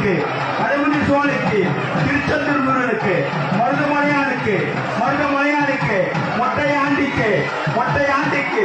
முருகனுக்கு அருமணி சோழனுக்கு திருச்செந்தூர் முருகனுக்கு மருதமலையானுக்கு மருதமலையானுக்கு மொட்டை ஆண்டிக்கு மொட்டை ஆண்டிக்கு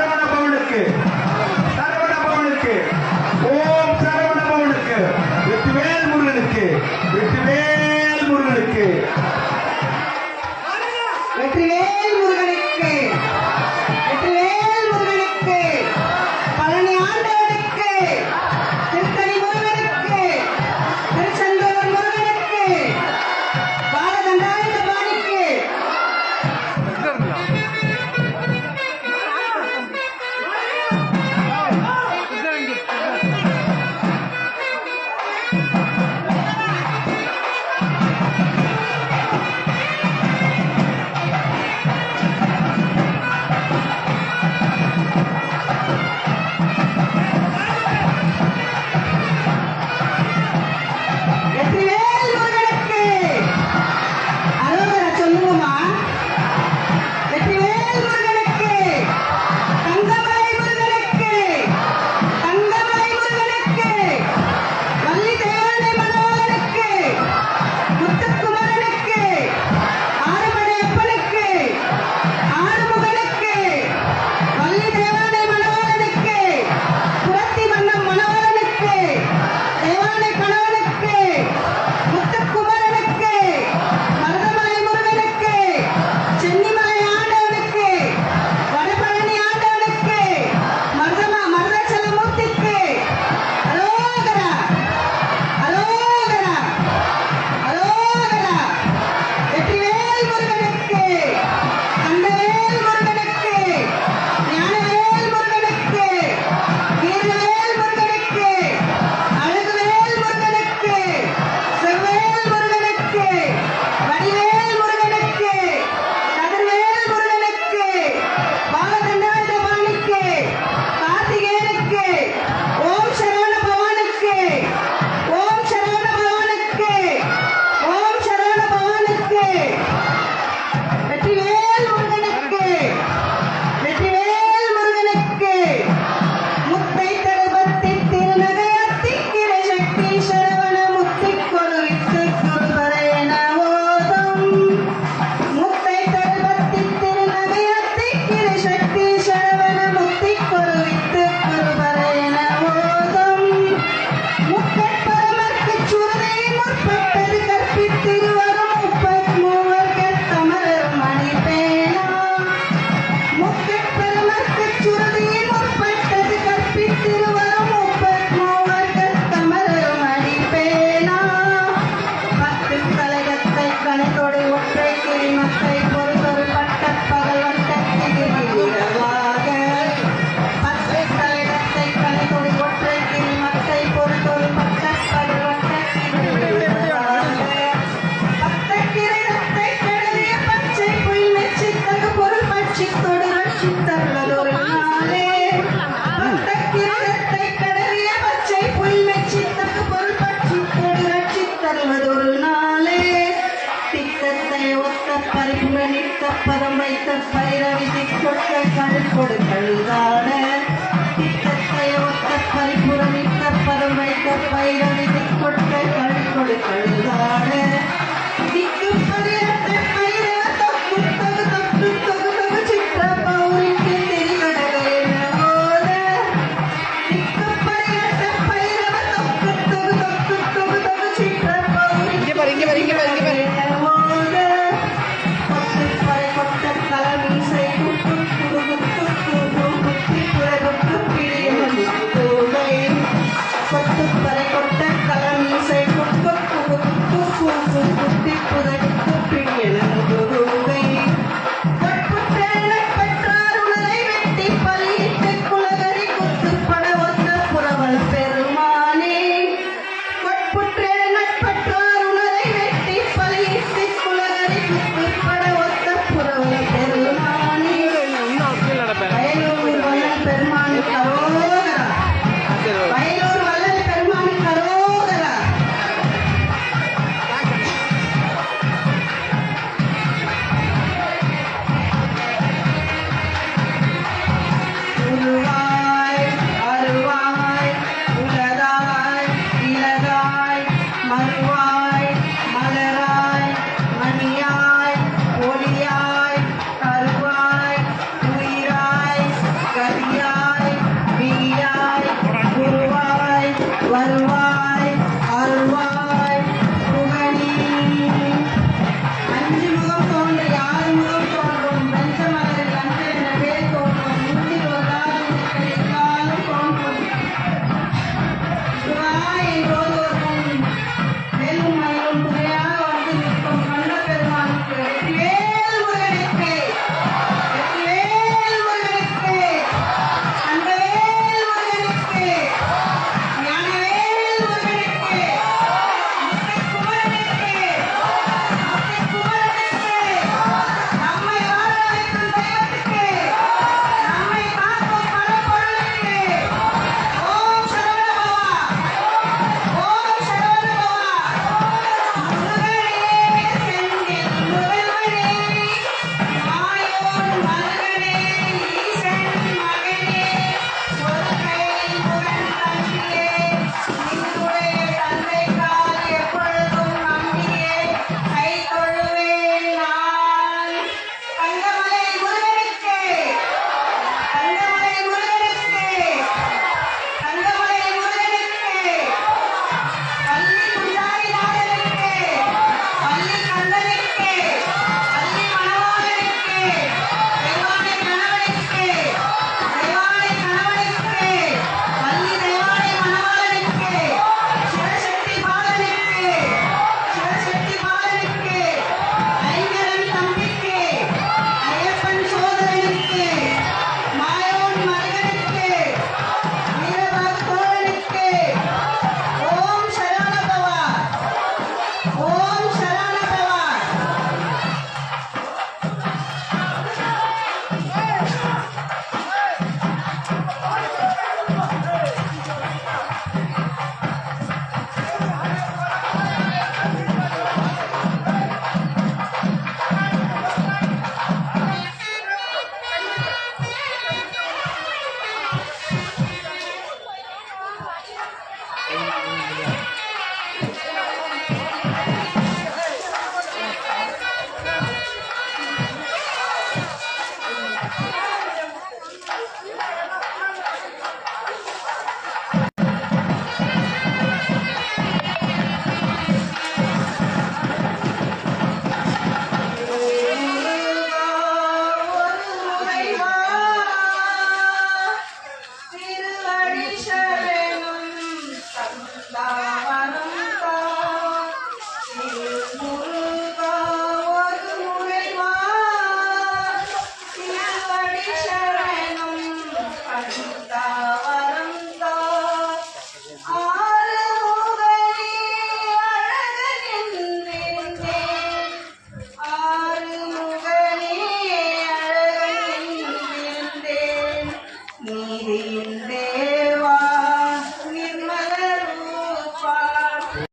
கொடுக்க கருக்கொடுக்க